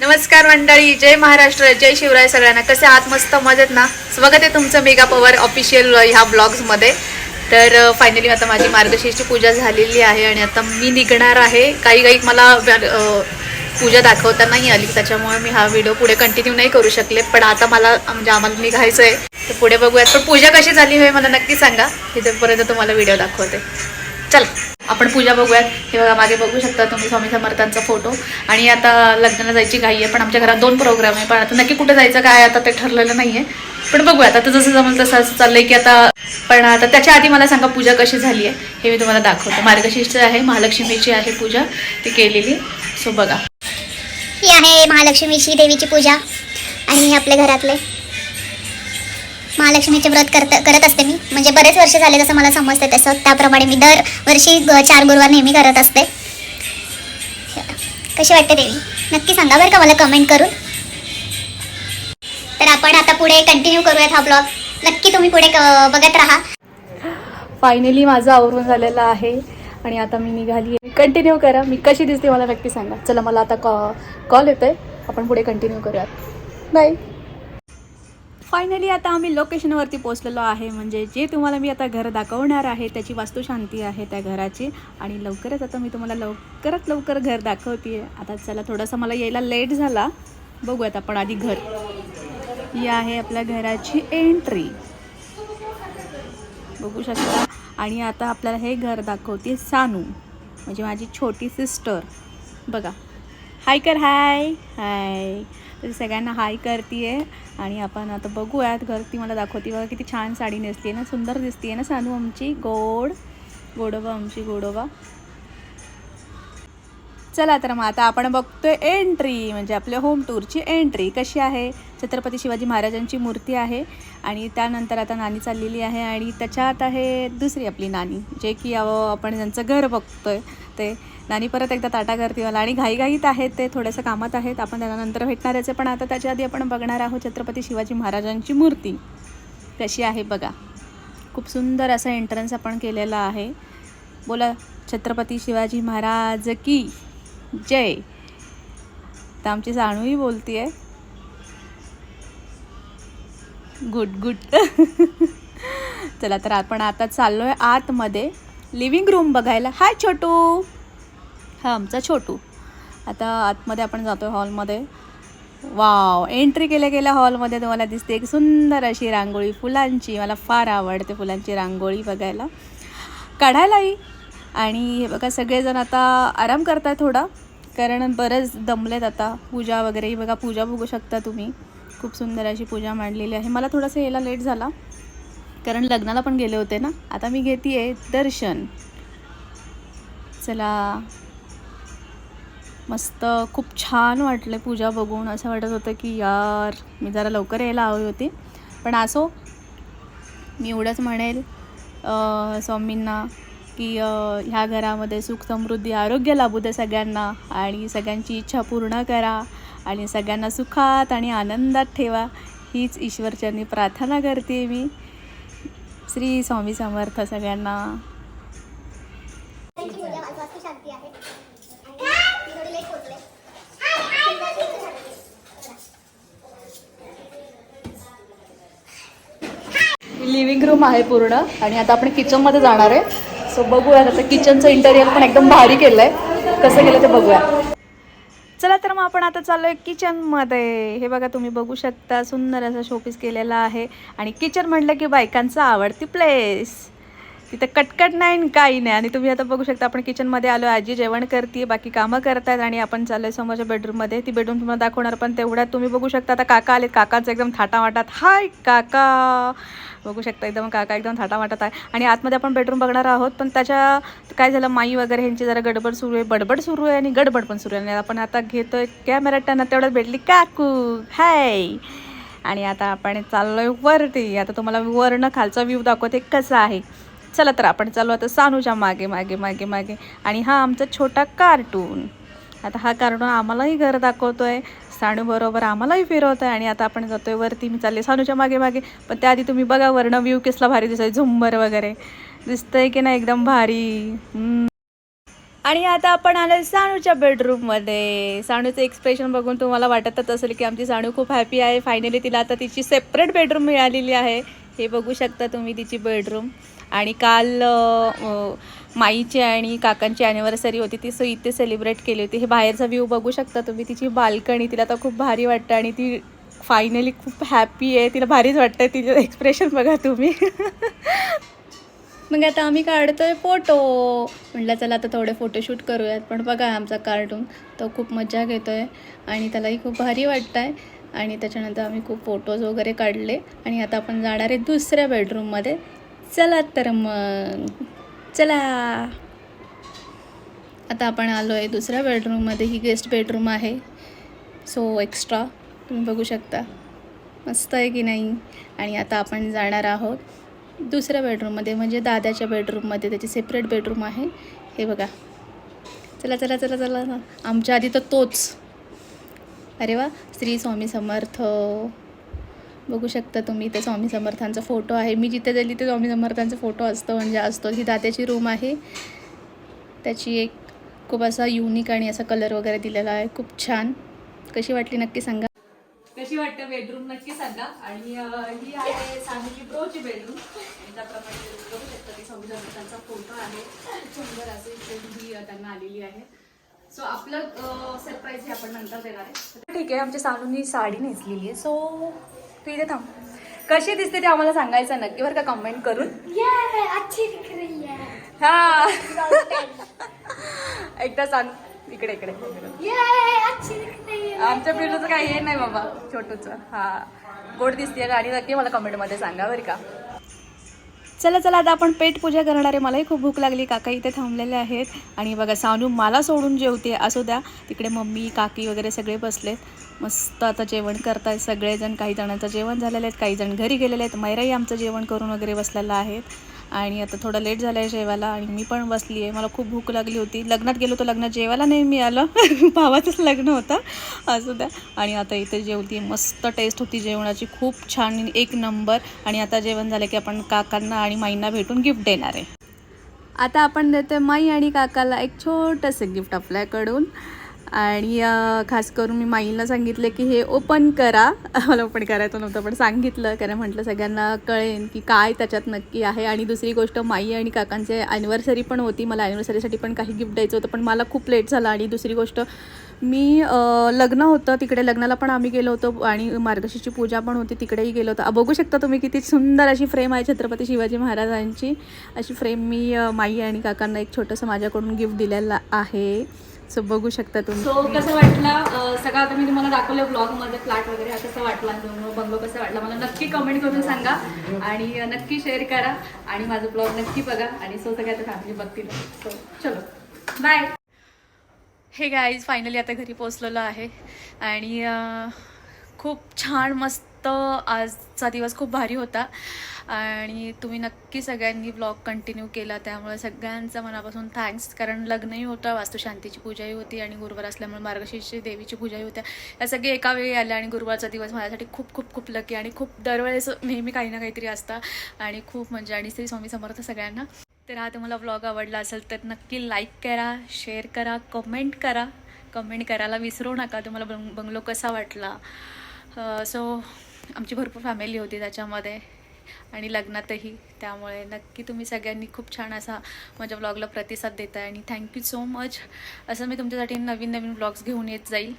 नमस्कार मंडळी जय महाराष्ट्र जय शिवराय सगळ्यांना. कसे आहात? मस्त मजेत ना? स्वागत आहे तुमचं मेगा पॉवर ऑफिशियल ह्या ब्लॉग्समध्ये. तर फायनली आता माझी मार्गशीर्षची पूजा झालेली आहे आणि आता मी निघणार आहे. काही काही मला पूजा दाखवता नाही आली त्याच्यामुळे मी हा व्हिडिओ पुढे कंटिन्यू नाही करू शकले. पण आता मला म्हणजे आम्हाला निघायचं आहे तर पुढे बघूयात. पण पूजा कशी झाली हे मला नक्की सांगा. तिथेपर्यंत तुम्हाला व्हिडिओ दाखवते. चल आपण पूजा बघूयात. हे बघा मागे बघू शकता तुम्ही स्वामी समर्थांचा फोटो. आणि आता लग्नाला जायची घाई आहे पण आमच्या घरात दोन प्रोग्राम आहे. पण आता नक्की कुठे जायचं काय आता ते ठरलेलं नाही आहे पण बघूयात आता जसं जमलं तसं असं चाललंय की आता पण आता त्याच्या आधी मला सांगा पूजा कशी झाली आहे? हे मी तुम्हाला दाखवतो. मार्गशीर्ष आहे महालक्ष्मीची आहे पूजा ती केलेली. सो बघा. ही आहे महालक्ष्मीची देवीची पूजा. आणि आपल्या घरातले. महालक्ष्मीचे व्रत करत करत असते मी. म्हणजे बरेच वर्ष झाले जसं मला समजते तसं. त्याप्रमाणे मी दरवर्षी चार गुरुवार नेहमी करत असते. कशी वाटते देवी? नक्की सांगा बरं का मला कमेंट करून. तर आपण आता पुढे कंटिन्यू करूयात हा ब्लॉग नक्की तुम्ही पुढे क- बघत राहा. फायनली माझं आवरून झालेलं आहे. आणि आता मी निघाली आहे. कंटिन्यू करा. मी कशी दिसते मला नक्की सांगा. चला मला आता कॉ कॉल येतोय. आपण पुढे कंटिन्यू करूयात. बाय फायनली आता आम्ही लोकेशनवरती पोचलेलो आहे. म्हणजे जे तुम्हाला मी आता घर दाखवणार आहे त्याची वास्तुशांती आहे त्या घराची. आणि लवकरच आता मी तुम्हाला लवकरात लवकर घर दाखवते आता चला थोडासा मला यायला लेट झाला. बघूयात आपण आधी घर. ही आहे आपल्या घराची एंट्री बघू शकता. आणि आता आपल्याला हे घर दाखवते सानू. म्हणजे माझी छोटी सिस्टर बघा. हाय कर हाय हाय तर सगळ्यांना हाय करते आणि आपण आता बघूयात घर ती मला दाखवते बघा किती छान साडी नेसते ना सुंदर दिसते ना सानू आमची. गोड गोडोबा आमची गोडोबा चला तर मग आता आपण बघतोय एंट्री म्हणजे आपल्या होम टूरची एंट्री कशी आहे. छत्रपती शिवाजी महाराजांची मूर्ती आहे आणि त्यानंतर आता नानी चाललेली आहे आणि त्याच्यात आहे दुसरी आपली नानी जे की अहो, आपण ज्यांचं घर बघतोय ते. नानी परत एकदा ताटा करते मला. आणि घाईघाईत आहेत ते थोडंसं कामात आहेत. आपण त्यांना नंतर भेटणारच आहे. पण आता त्याच्या आधी आपण बघणार आहोत छत्रपती शिवाजी महाराजांची मूर्ती. कशी आहे बघा. खूप सुंदर असा एंट्रन्स आपण केलेला आहे. बोला छत्रपती शिवाजी महाराज की. जय. तर आमची साणूही आहे गुड गुड चला तर आपण आता चाललो आहे आतमध्ये. लिव्हिंग रूम बघायला. हाय छोटू. हा आमचा छोटू. आता आतमध्ये आपण जातो आहे हॉलमध्ये वाव एंट्री केल्या गेल्या हॉलमध्ये तुम्हाला दिसते एक सुंदर अशी रांगोळी. फुलांची मला फार आवडते फुलांची रांगोळी बघायला. काढायलाही आणि हे बघा सगळेजण आता आराम करताय थोडा कारण बरंच दमलेत आता पूजा वगैरे. बघा पूजा बघू शकता तुम्ही. खूप सुंदर अशी पूजा मांडलेली आहे. मला थोडंसं यायला लेट झाला कारण लग्नाला पण गेले होते ना. आता मी घेते आहे दर्शन. चला. मस्त खूप छान वाटलं पूजा बघून. असं वाटत होतं की यार मी जरा लवकर यायला हवी होती. पण असो मी एवढंच म्हणेल स्वामींना. की ह्या घरामध्ये सुख समृद्धी आरोग्य लाभू दे सगळ्यांना आणि सगळ्यांची इच्छा पूर्ण करा आणि सगळ्यांना सुखात आणि आनंदात ठेवा. हीच ईश्वरचरणी प्रार्थना करते मी. श्री स्वामी समर्थ सगळ्यांना. लिव्हिंग रूम आहे पूर्ण आणि आता आपण किचनमध्ये जाणार आहे. सो बघूया त्याचं किचनचं इंटेरियर पण एकदम भारी केलं आहे कसं केलं ते बघूया. चला तर मग आपण आता चाललो आहे किचनमध्ये हे बघा तुम्ही बघू शकता सुंदर असं शोपीस केलेला आहे. आणि किचन म्हटलं की बायकांचा आवडती प्लेस तिथं कटकट नाही आणि काही नाही. आणि तुम्ही आता बघू शकता आपण किचनमध्ये आलो आजी जेवण करते बाकी कामं करतायत आणि आपण चाललोय समोरच्या बेडरूममध्ये ती बेडरूम तुम्हाला दाखवणार पण तेवढ्यात तुम्ही बघू शकता आता काका आलेत. काकांचं एकदम थाटा वाटात हाय काका! बघू शकता एकदम काका एकदम थाटा वाटत आहे. आणि आतमध्ये आपण बेडरूम बघणार आहोत पण त्याच्या काय झालं माई वगैरे ह्यांची जरा गडबड सुरू आहे बडबड सुरू आहे आणि गडबड पण सुरू आहे. आणि आपण आता घेतोय कॅमेरा त्यांना तेवढ्यात भेटली काकू. हाय! आणि आता आपण चाललोय वरती. आता तुम्हाला वरनं खालचा व्ह्यू दाखवते कसा आहे. चला तर आपण चालू आता सानूच्या मागे मागे मागे मागे. आणि हा आमचा छोटा कार्टून. आता हा कार्टून आम्हालाही घर दाखवतोय. साणूबरोबर आम्हालाही फिरवत आहे आणि आता आपण जातोय वरती. मी चालले सानूच्या मागे मागे. पण त्याआधी तुम्ही बघा वर्ण व्ह्यू कसला भारी दिसतोय. झुंबर वगैरे. दिसतंय की नाही एकदम भारी. आणि आता आपण आलो साणूच्या बेडरूममध्ये. साणूचं एक्सप्रेशन बघून तुम्हाला वाटतच असेल की आमची साणू खूप हॅपी आहे. फायनली तिला आता तिची सेपरेट बेडरूम मिळालेली आहे. हे बघू शकता तुम्ही तिची बेडरूम आणि काल माईची आणि काकांची ॲनिव्हर्सरी होती ती सो इथे सेलिब्रेट केली होती. हे बाहेरचा व्ह्यू बघू शकता तुम्ही. तिची बाल्कनी तिला तर खूप भारी वाटतं आणि ती फायनली खूप हॅपी आहे. तिला भारीच वाटतं तिचं एक्सप्रेशन बघा तुम्ही. मग आता आम्ही काढतोय फोटो म्हटलं चला आता थोडे फोटोशूट करूयात. पण बघा आमचा कार्टून तो खूप मजा घेतो आहे आणि त्यालाही खूप भारी वाटतं आहे आणि त्याच्यानंतर आम्ही खूप फोटोज वगैरे काढले. आणि आता आपण जाणार आहे दुसऱ्या बेडरूममध्ये चला तर मग चला. आता आपण आलो आहे दुसऱ्या बेडरूममध्ये ही गेस्ट बेडरूम आहे. सो एक्स्ट्रा तुम्ही बघू शकता. मस्त आहे की नाही? आणि आता आपण जाणार आहोत दुसऱ्या बेडरूममध्ये म्हणजे दादाच्या बेडरूममध्ये त्याची सेपरेट बेडरूम आहे. हे बघा. चला चला चला चला ना. आमच्या आधी तर तोच. अरे वा श्री स्वामी समर्थ. बघू शकता तुम्ही ते स्वामी समर्थांचा फोटो आहे. मी जिथे जाईल तिथे स्वामी समर्थांचा फोटो असतो म्हणजे असतो. ही दात्याची रूम आहे. त्याची एक खूप असा युनिक आणि असा कलर वगैरे दिलेला आहे. खूप छान. कशी वाटली नक्की सांगा. कशी वाटतं बेडरूम नक्की सांगा. आणि ही आहे सांगली ब्रोची बेडरूम त्याप्रमाणे बघू शकता की स्वामी समर्थांचा फोटो आहे. खूप सुंदर असे त्यांना आलेली आहे. सो आपलं सरप्राईज हे आपण नंतर देणार आहे. ठीक आहे आमच्या सानूनी साडी नेसलेली आहे. सो तू इथे थांब. कशी दिसते ते आम्हाला सांगायचं नक्की बरं का? कमेंट करून. अच्छी दिख रही है. हा. एकदा सांग. इकडे इकडे. अच्छी दिख रही आमच्या पिल्लूचं काही हे नाही बाबा छोटूचं. हा. गोड दिसते गाडी नक्की मला कमेंटमध्ये सांगा बरं का. चला चला आता आपण पेट पूजा करणारे मलाही खूप भूक लागली काका इथे थांबलेले आहेत. आणि बघा सानू मला सोडून जेवते असू द्या. तिकडे मम्मी काकी वगैरे सगळे बसलेत. मस्त आता जेवण करतायत सगळेजण. काही जणांचं जेवण झालेलं आहेत काही जण घरी गेलेले आहेत. मैराही आमचं जेवण करून वगैरे बसलेलं आहेत आणि आता थोडं लेट झालं आहे जेवायला आणि मी पण बसली आहे मला खूप भूक लागली होती. लग्नात गेलो तर लग्नात जेवायला नाही मिळालं. भावाचंच लग्न होतं. असू द्या. आणि आता इथे जेवती मस्त टेस्ट होती जेवणाची. खूप छान. एक नंबर आणि आता जेवण झालं की आपण काकांना आणि माईंना भेटून गिफ्ट देणार आहे. आता आपण देते माई आणि काकाला एक छोटंसं गिफ्ट आपल्याकडून. आणि खास करून मी माईला सांगितलं की हे ओपन करा. मला ओपन करायचं नव्हतं पण सांगितलं. कारण म्हटलं सगळ्यांना कळेल की काय त्याच्यात नक्की आहे. आणि दुसरी गोष्ट माई आणि काकांचे ॲनिव्हर्सरी पण होती. मला ॲनिव्हर्सरीसाठी पण काही गिफ्ट द्यायचं होतं पण मला खूप लेट झालं. आणि दुसरी गोष्ट मी लग्न होतं. तिकडे लग्नाला पण आम्ही गेलो होतो. आणि मार्गशीची पूजा पण होती. तिकडेही गेलो होतो. बघू शकता तुम्ही किती सुंदर अशी फ्रेम आहे छत्रपती शिवाजी महाराजांची. अशी फ्रेम मी माई आणि काकांना एक छोटंसं माझ्याकडून गिफ्ट दिलेलं आहे. सो बघू शकता तुम्ही. सो कसं वाटलं? सगळं आता मी तुम्हाला दाखवलं ब्लॉगमध्ये फ्लॅट वगैरे हा कसा वाटला दोन बंगलो कसा वाटला? मला नक्की कमेंट करून सांगा. आणि नक्की शेअर करा. आणि माझं ब्लॉग नक्की बघा. आणि सो सगळ्या फॅमिली बघतील. सो चलो. बाय हे गाईज फायनली आता घरी पोचलेलो आहे. आणि खूप छान मस्त आजचा दिवस खूप भारी होता. आणि तुम्ही नक्की सगळ्यांनी ब्लॉग कंटिन्यू केला. त्यामुळे सगळ्यांचं मनापासून थँक्स कारण लग्नही होतं वास्तुशांतीची पूजाही होती आणि गुरुवार असल्यामुळे मार्गशीर्ष देवीची पूजाही होत्या. या सगळे एका वेळी आल्या आणि गुरुवारचा दिवस माझ्यासाठी खूप खूप खूप लकी आणि खूप दरवेळेस नेहमी काही ना काहीतरी असतं. आणि खूप म्हणजे आणि श्री स्वामी समर्थ सगळ्यांना. तर हा तुम्हाला व्लॉग आवडला असेल तर नक्की लाईक करा शेअर करा कमेंट करा. कमेंट करायला विसरू नका. तुम्हाला बंग बंगलो कसा वाटला? सो आमची भरपूर फॅमिली होती त्याच्यामध्ये आणि लग्नातही. त्यामुळे नक्की तुम्ही सगळ्यांनी खूप छान असा माझ्या ब्लॉगला प्रतिसाद देताय आणि थँक्यू सो मच असं मी तुमच्यासाठी नवीन नवीन ब्लॉग्स घेऊन येत जाईल.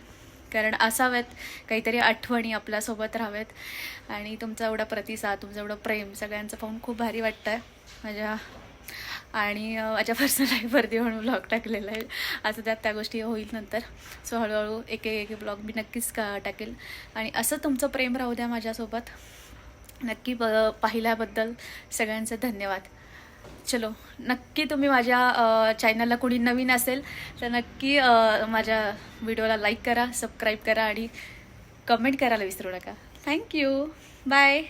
कारण असाव्यात काहीतरी आठवणी आपल्यासोबत राहाव्यात आणि तुमचा एवढा प्रतिसाद तुमचं एवढं प्रेम सगळ्यांचं पाहून खूप भारी वाटतं आहे माझ्या आणि माझ्या पर्सनल लाईफवरती म्हणून ब्लॉग टाकलेला आहे. असं त्यात त्या गोष्टी होईल नंतर. सो हळूहळू एक एक ब्लॉग मी नक्कीच का टाकेल. आणि असं तुमचं प्रेम राहू द्या माझ्यासोबत. नक्की ब पाहिल्याबद्दल सगळ्यांचे धन्यवाद. चलो नक्की तुम्ही माझ्या चॅनलला कोणी नवीन असेल तर नक्की माझ्या व्हिडिओला लाईक करा सबस्क्राईब करा आणि कमेंट करायला विसरू नका. Thank you bye